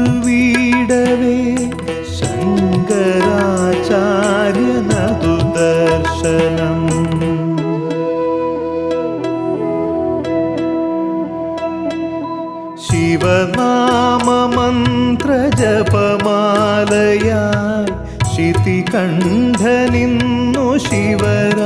ജലധാരയേറ്റുമരുവീടവേ ശങ്കരാചാര്യനതു ദർശനം ശിവനാമമന്ത്രജപമാലയായി ശിതികണ്ഠനിന്നു ശിവര